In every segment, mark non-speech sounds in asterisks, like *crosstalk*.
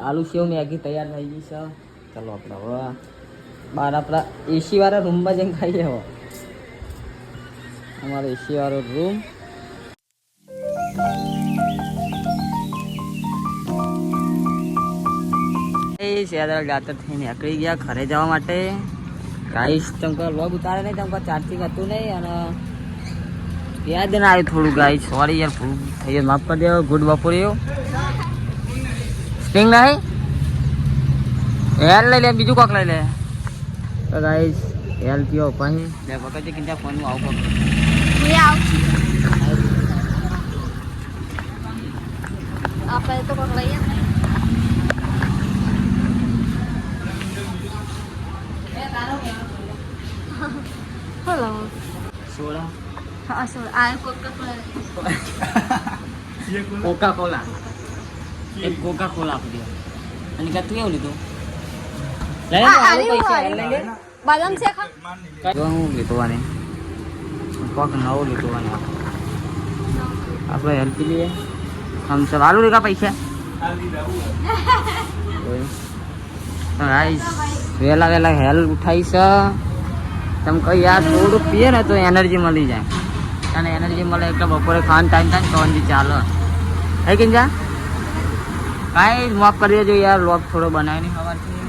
આલુ સેવ Maggi તૈયાર થઈ ગઈ છે ચાલો આપણે હવે બાર આપણા એસી વાળા રૂમમાં જઈને ખાઈએ હવે અમારો એસી વાળો રૂમ એ શેદળ દાતર થઈને નીકળી ગયા ઘરે જવા માટે ગાઈસ તમકો લોગ ઉતારે નહીં તમકો ચાર્જિંગ હતું નહીં અને યાદ ના આવ્યું થોડું ગાય સોરી યાર થઈ ગયું માફ કરી દેવો ગુડ બપોરે સ્ટિંગ નહીં હેલ લઈ લે બીજું કોક લઈ લે તો ગાઈસ હેલ પીઓ પછી લે પકડજે કિંતા ફોનનું આવું પકડ હું આવું છું આપણે તો કોક લઈએ ને હલો સોડા હા સર આ કોકા કોકા કોલા એક કોકા કોલા આપી દો. અને કે તું એવું લીધું? લઈ લે આવું પૈસા. લઈ લે બદામ ખા. જો હું લીધું આને કોક નવું લીધું આને આપણે હેલ્પ લઈએ. હમ સબ આલુ લેગા પૈસા? વહેલા વહેલા હેલ ઉઠાઈ છે તમે કહી યાર થોડું પીએ ને તો એનર્જી મળી જાય. અને એનર્જી મળે એટલે બપોરે ખાન ટાઈમ થાય તો ચાલે. હે કિંજા? કાંઈ માફ કરી દેજો યાર લોક થોડો બનાવી નહીં સવારથી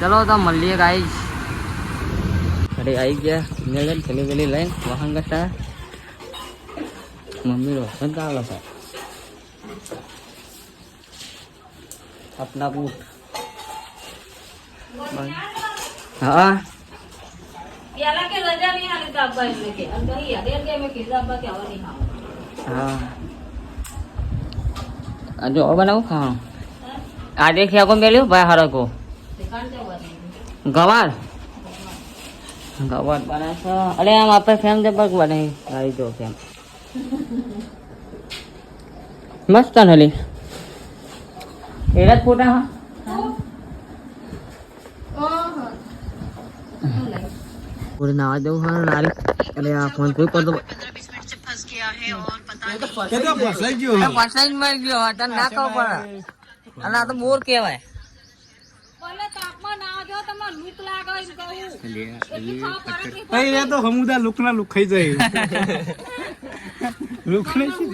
ચલો તો મળીએ કાંઈ અરે આવી ગયા. મેળન પેલી પેલી લઈને વાહન કરતા. મમ્મી રોશન તો આવે આપના બૂટ. હા. હા. જો બનાવું ખાવાનું? આજે ખેકો મેલ્યું ભાઈ હરકો ગવાર? ગવાર બનાવશો અરે આમ આપણે ફેમ જે પગ બનાવી આવી જો ફેમ. મસ્ત નલી એરા જ ફોટા હા? નાવા જવું હા અરે આ ફોન કોઈ કરતો ફસાઈ ગયો. હતા ના ખબર પડે. અને આ તો કહેવાય. કહું.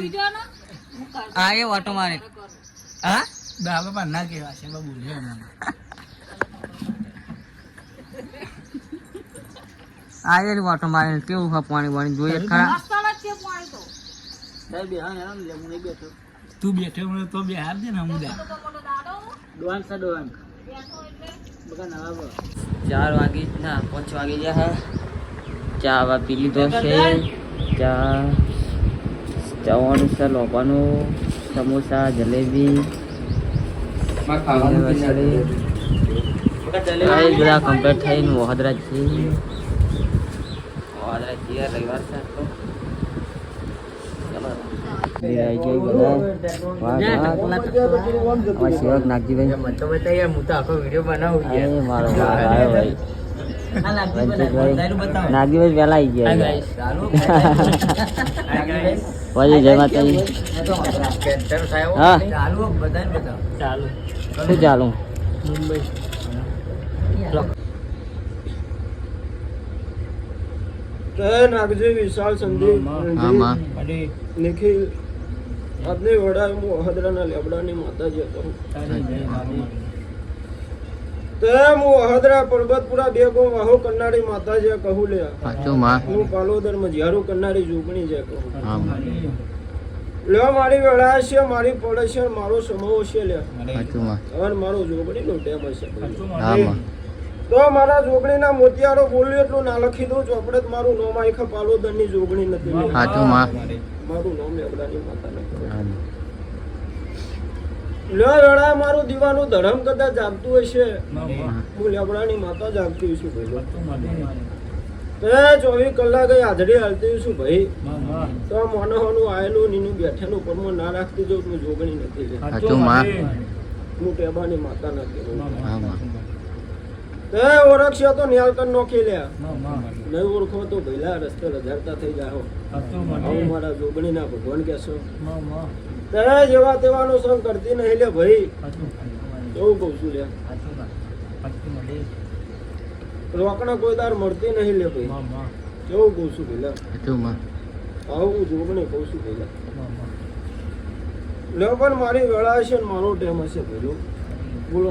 મારે. કેવા પાણી પાણી જોઈએ ખરા. પાણી તું. બેઠો મને તો બે હાર દે ને હમુદા તો મોટો દાડો ડોન સા ડોન બેઠો એટલે ચાર વાગી ના પાંચ વાગી ગયા હા. ચા વા પી લીધો છે. ચા જવાનું છે લોકોનું સમોસા જલેબી. આ બધા કમ્પ્લીટ થઈને વહદરા છીએ વહદરા છીએ રવિવાર છે તો. ચલો આવી ગઈ બધા. સેવક નાગજીભાઈ. મારો આવ્યો ભાઈ નાગજીભાઈ વહેલા આવી ગયા પછી *laughs* જય માતાજી. હા. શું ચાલુ? નાગજી વિશાલ સંદીપ નિખિલ. આપને વડા હું અહદરાના લેબડાની માતાજી હતો. તે હું અહદરા પર્વતપુરા બે ગો વાહો કન્નાડી માતાજી કહું લે. હું પાલોદર મજિયારું કરનારી જોગણી જે કહું. હા. લે મારી વેળા છે મારી પડે છે મારો સમો છે લે. હવે મારો જોગણી નો ટેમમાં. તો મારા જોગણીના મોતિયારો બોલ્યો એટલું ના લખી દઉં ચોપડે આપણે મારું નોમ આખા પાલોદરની જોગણી નથી માં. મારું નામ લેબડાની માતા નથી હા. માં. મારું દીવાનું ધરમ કદાચ જાગતું હશે. હું. લેબડાની માતા જાગતી છું ભાઈ. તે ચોવીસ કલાકે હાજરી હાલતી છું ભાઈ. તો આ આયેલું નીનું બેઠેલું પરમો ના રાખતી જવું હું જોગણી નથી લે. સાચું માં. હું ટેબાની માતા નથી હા માં. તે ઓળખશો તો ન્યાલકન નોખી લે. નહીં ઓળખો તો ભઈલા રસ્તે રજાડતા થઈ જાઓ. આવું મારા જોગણીના ભગવાન કહેશો. તે જેવા તેવાનો સંગ કરતી નહીં લે ભાઈ. એવું કહું છું લે. રોકણા કોઈ દાર મળતી નહીં લે ભાઈ. કેવું કહું છું ભાઈ માં. આવું જોગણી કહું છું પેલા લે પણ મારી વેળા હશે ને મારો ટાઈમ હશે ભાઈ બોલો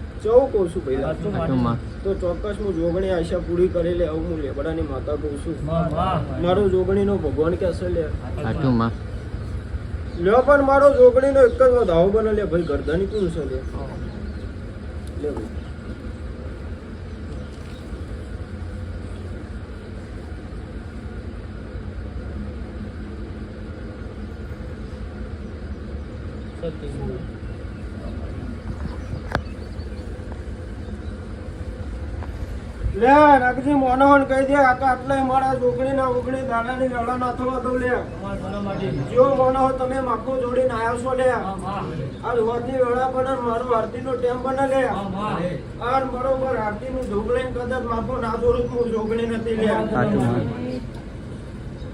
ચૌ કહું છું ભાઈ. તો ચોક્કસ હું જોગણી આશા પૂરી કરી લે આવું હું લેબડાની માતા કહું છું. મારો જોગણીનો ભગવાન કહેશે લે? લ્યો પણ મારો જોગણીનો એક જ વધાવો બને લે. ભાઈ ગરદાની કોણ છે લે? લે ભાઈ. લે નાગજી મોનોહન કહી દે આ તો આટલાય મારા જોગણી ના ઉગણી દાડાની લડા ના થવા દઉં લે. જો મોનો તમે માખું જોડીને આવ્યો છો લે. આ રોજની વેળા પણ મારું આરતી નો ટેમ બને લે. આ બરોબર આરતી નું જોગણી કદાચ માફો ના જોડું તો હું જોગણી નથી લે.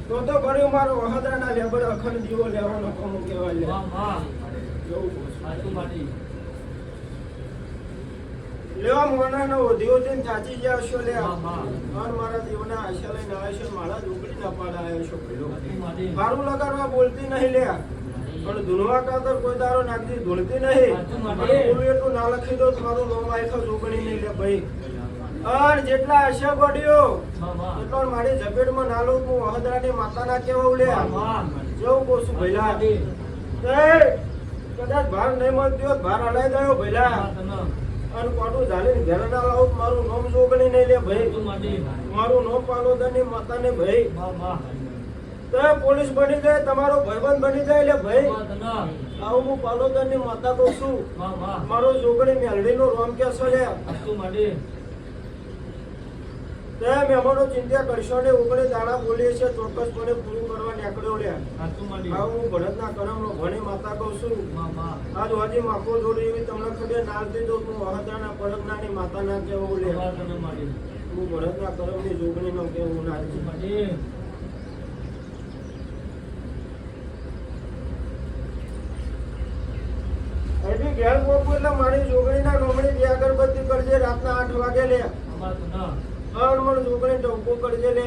તો તો કર્યું મારો વહદરા ના લેબર અખંડ જીવો લેવાનો કોમ લે. છું. લેવા મોના વધ્યો છે ચાચી જ્યાં છો લે અને મારા દેવના આશા લઈને આવ્યો છે મારા જોગણી ના પાડ આવ્યો છો પેલો મારું લગાડવા બોલતી નહીં લે પણ ધૂનવા કાતર કોઈ દારો નાખતી ધૂળતી નહીં. બોલું એટલું ના લખી દો મારું લો આખો જોગણી નહીં લે ભાઈ. અર જેટલા આશા પડ્યો એટલો મારી ઝપેટમાં નાલો હું વહદરાની માતાના કેવા લે જેવું કહું છું ભૈલા કદાચ ભાર નહીં મળતી હોત ભાર હલાઈ ગયો ભઈલા. અને પાટું ઝાલીને ઘેર ના મારું નામ જોગણી નહીં લે ભાઈ. મારું નામ પાલોદરની માતાને ભાઈ. તો પોલીસ બની જાય તમારો ભાઈબંધ બની જાય એટલે ભાઈ. આવું હું પાલોદરની માતા કહું છું. મારો જોગણી મેલડીનો રોમ ક્યાં છે તે મહેમાનો ચિંતા કરશો ને ઉગણી દાણા બોલીએ છીએ ચોક્કસપણે પૂરું કરવા નીકળ્યો લે. હું ભરતના કરમનો ભણી માતા કહું છું. આજ હજી માખો જોડી એવી તમને ખબર નાલતી દઉં હું વહદાના પરગનાની માતાના કેવું લે. હું ભરતના કરમની જોગણીનો કેવું નાખી હજી ઘેર પોકું એટલે મારી જોગણીના નોમણી બે અગરબત્તી કરજે રાતના આઠ વાગે લે. મણ જોગણી ટંકો કરજે લે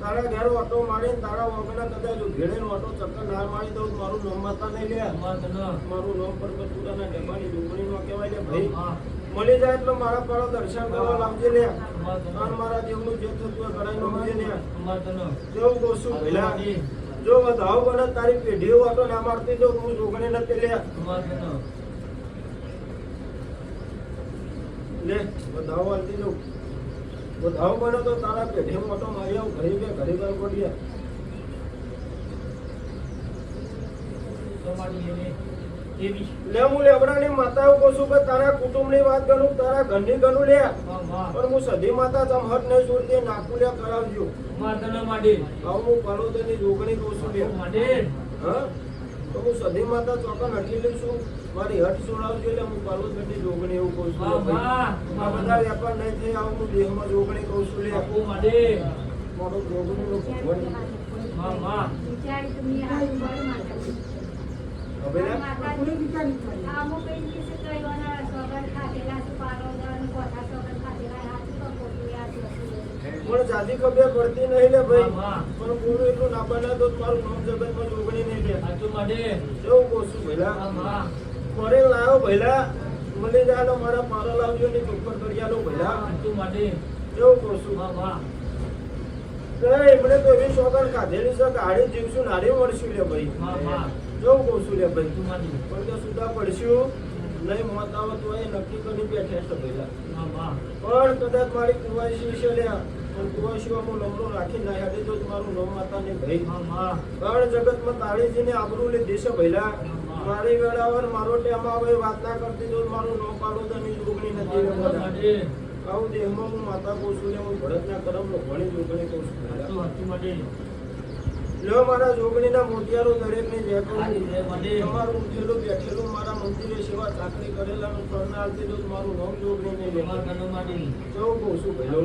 તારા ઘેર ઓટો મારીને તારા વગરના કદાચ ઘેડે ઓટો ચક્કર ના મારી દઉં મારું નામ માતા નહીં લે. મારું નામ પર કચુરાના ડબ્બાની જોગણી નો કહેવાય લે ભાઈ. મળી જાય એટલે મારા પર દર્શન કરવા લાવજે લે અને મારા દેવનું જે થતું કરાઈ નાખજે લે જેવું કહું છું ભઈલા જો વધાવ બને તારી પેઢીઓ ઓટો ના મારતી તો હું જોગણી નથી લે. લે વધાવ વાળતી જવું વધાવ બને તો તારા પેઢી મોટો મારી આવું ઘરે બે ઘરે ઘર પડીએ લે હું લેબડાની માતા કહું છું કે તારા કુટુંબની વાત કરું તારા ઘરની ગણું લે. પણ હું સધી માતા તમ હટ નહીં છોડતી નાખું લે કરાવજો. હું જોગણી કહું છું લે હા? તો હું સધી માતા ચોકન હટી છું મારી હટ છોડાવજો એટલે હું પલોદરની જોગણી એવું કહું છું. આ બધા વેપાર નહીં થઈ આવું હું દેહમાં જોગણી કહું છું. લે. મારો. જોગણીનો ભગવાન. હવે લે. મને જાજી ખબર પડતી નહીં લે ભાઈ. પણ ગુરુ એટલું ના બના તો મારું નામ જગતમાં જોગણી નહીં લે. એવું કહું છું ભઈલા ફરે લાવો ભઈલા મળી જાય મારા પારો લાવજો ને ચોખ્ખર કરી આલો ભઈલા. એવું કહું છું. તો એમણે તો એવી સોગંદ કાઢેલી છે કે જીવશું નારી મળશું લે ભાઈ. જેવું કહું છું લે ભાઈ. પણ તો સુધા પડશું. નહીં મોત આવે તો એ નક્કી કરી બેઠે છે ભઈલા. પણ કદાચ મારી કુંવારી છે લે પણ તું શિવામાં નમરો રાખી ના હેડે તો તમારું નામ માતા ને ભાઈ. પણ જગતમાં તાળીજીને આબરૂ લે દેશે ભઈલા. મારી વેળાવર મારો ટેમ આવે વાત ના કરતી તો મારું નો પાડો તો ની જોગણી નથી કહું બધા. એમાં હું માતા કહું છું ને હું ભરતના કરમનો ઘણી જોગણી કહું છું. લ્યો મારા જોગણીના મોતિયારો દરેકને જય કહું તમારું ઉઠેલું બેઠેલું મારા મંદિરે સેવા ચાકરી કરેલા કરનારથી તો મારું નામ જોગણીને જો કહું છું ભઈલો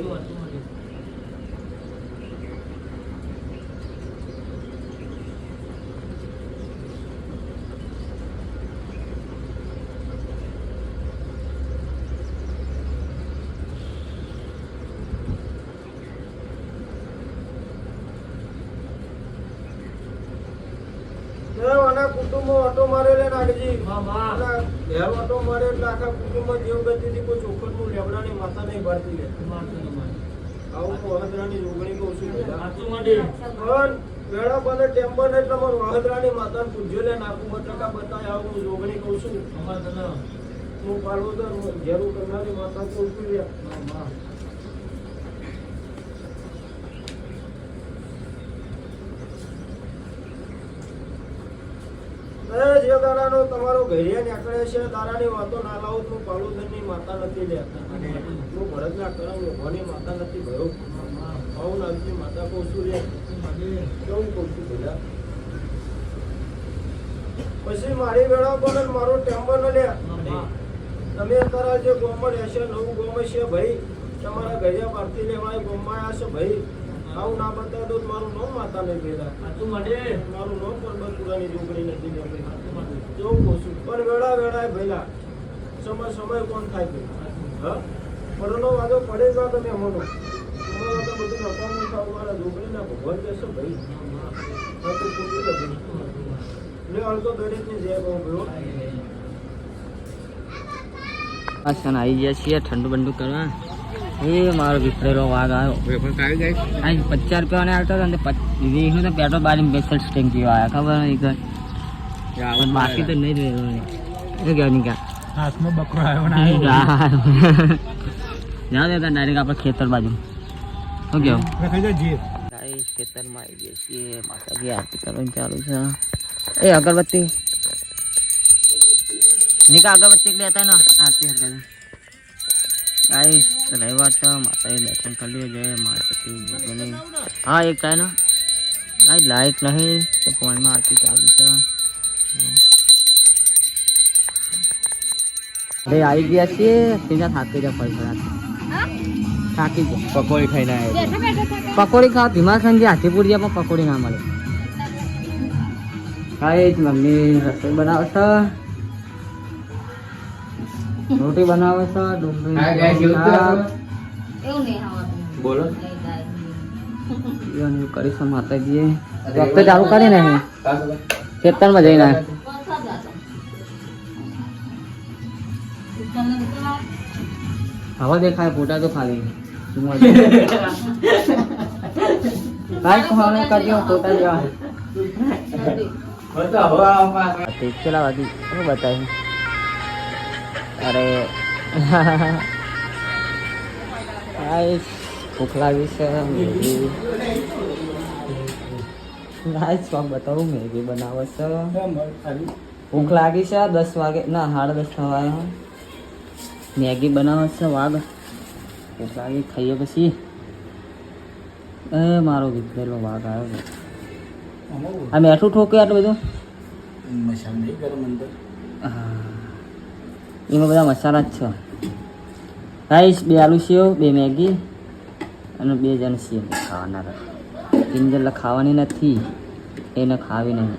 કેમ આના ઓટો મારેલે નાગજી ઘેર ઓટો મારે એટલે આખા કુટુંબમાં જેવ ગતિથી કોઈ ચોખટનું લેબડાની માતા નહીં ભરતી લે. આવું વહદરાની જોગણી કહું છું વેળા બને ટેમ્પર ને એટલે મને વહદરાની માતાને પૂજ્યો લે નાખું બટાકા બતાય આવું હું જોગણી કહું છું. હું પાડોદર ઘેરું કરનારી માતા કહું છું જે તમારો ઘેરિયા નીકળે છે તારાની વાતો ના લાવું, તું હું માતા નથી લે હું ભરતના કરમ લોભાની માતા નથી, ભયો. નામથી માતા કહું છું લે. કેવું કહું છું ભૈયા પછી મારી વેળા પણ મારો ટેમ્બર ન લે તમે અત્યારે જે ગોમડ હશે નવું ગોમ છે ભાઈ. તમારા ઘરિયા પારથી લેવાય ગોમાયા છે ભાઈ. આવું ના બતાવ્યું તો મારું નામ માતા નહીં ભેગા મારું નામ પરબતપુરાની જોગણી નથી. કેવું કહું છું. પણ વેળા વેળાએ ભૈલા સમય સમય કોણ થાય છે? હા? પરનો વાદો પડે જ વાત તમે મનો તમારા તો બધું નફાનું થાવ મારા ઢોકળીના ભગવાન કહેશો ભાઈ હા તો ખોટું નથી લે અડધો દરેકની જય કહું ભાઈ આસન આવી ગયા છીએ ઠંડુ બંડુ કરવા. એ મારો વિફરેલો વાઘ આવ્યો. આ પચાસ રૂપિયા આવતો હતો ને પેટ્રોલ બારી બેસઠ સ્ટેન્ક પીવા આવ્યા. ખબર નહીં કે પણ બાકી તો નહીં હાથમાં બકરો આવ્યો ડાયરેક્ટ આપણે ખેતર બાજુ શું ખેતરમાં આવી ગયા છીએ માતાજી આરતી કરવાની ચાલુ છે એ અગરબત્તી નિકા અગરબત્તી લેતા ને આરતી હતા ગાઈસ રવિવાર તો માતાજી દર્શન કરી લ્યો જય માતાજી હા એક થાય ને ગાઈસ લાઈટ નહીં તો ફોનમાં આરતી ચાલુ છે અરે આવી ગયા છીએ સીધા થાકી જાય પૈસા થાકી ગયા પકોડી ખાઈને આવ્યો બેઠા બેઠા થા પકોડી ખાવા ભીમા સંજે હાથીપુર જ્યાં પણ પકોડી ના મળે હા મમ્મી રસોઈ બનાવે છે રોટી બનાવે છે ડુંગળી શાક, એવું નહીં આવડતું. બોલો નહીં થાય. એવું કરીશું માતાજીએ જોબ તો ચાલુ કરી ને ખેતરમાં જઈને આવ્યા. પાછા જાતા. તમને તો હવા દેખાય ફોટા તો ખાલી કાંઈ ખવાને કરજો ફોટા જેવા કેટલા વાગી શું બતાવ્યું અરે ગાઈસ ભૂખ લાગી છે મેગી ગાઈસ બતાવું મેગી બનાવે છે. ભૂખ લાગી છે? દસ વાગે ના સાડા દસ થવા આવ્યા. મેગી બનાવે છે વાઘ. ભૂખ લાગી ખાઈએ પછી. એ મારો ગીધેલો વાઘ આવ્યો આ મેઠું ઠોકે આટલું બધું. એમાં બધા મસાલા જ છે. રાઈસ બે આલુ સેવ બે મેગી અને બે જણ સેવ ખાવાના રહે. કિંજલ ખાવાની નથી. એને ખાવી નહીં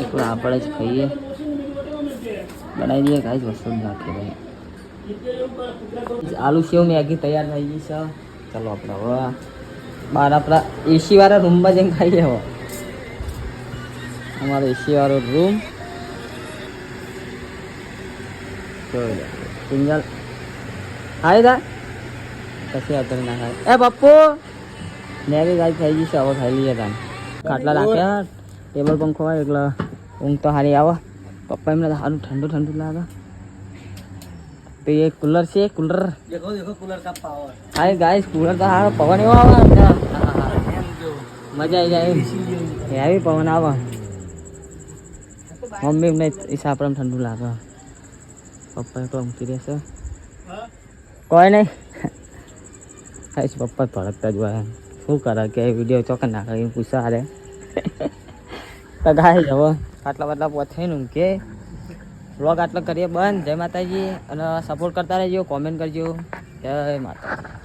એકલું આપણે જ ખાઈએ. બનાવી દઈએ કાંઈ જ વસ્તુ જ નાખીએ ભાઈ. આલુ સેવ મેગી તૈયાર થઈ ગઈ છે. ચાલો આપણે હવે બહાર આપણા એસી વાળા રૂમમાં જઈને ખાઈએ હવે. અમારો એસી વાળો રૂમ. જોઈ લો. કિંજલ હાય દા કશી અતર ના ખાય. એ પપ્પુ મેં બી થઈ ગઈ છે હવે ખાઈ લઈએ તમે ખાટલા રાખ્યા ટેબલ પંખો હોય એટલે ઊંઘ તો સારી આવે. પપ્પા એમને સારું ઠંડુ ઠંડુ લાગે. તો એ કુલર છે કુલર. હાય ગાઈસ કુલર તો સારો પવન એવો આવે મજા આવી જાય એ આવી પવન આવે. મમ્મી એમને હિસાબ આપણે ઠંડુ લાગે. પપ્પા એકલો ઊંઘી રહેશે. કોઈ નહીં. ખાઈશ પપ્પા ભડકતા જ હોય શું કરે કે વીડિયો ચોક્કસ નાખે એ પૂછા હારે. તો જવો. આટલા બાટલા પહોંચાઈને કે વ્લોગ આટલો કરીએ બંધ. જય માતાજી. અને સપોર્ટ કરતા રહેજો કોમેન્ટ કરજો. જય માતાજી.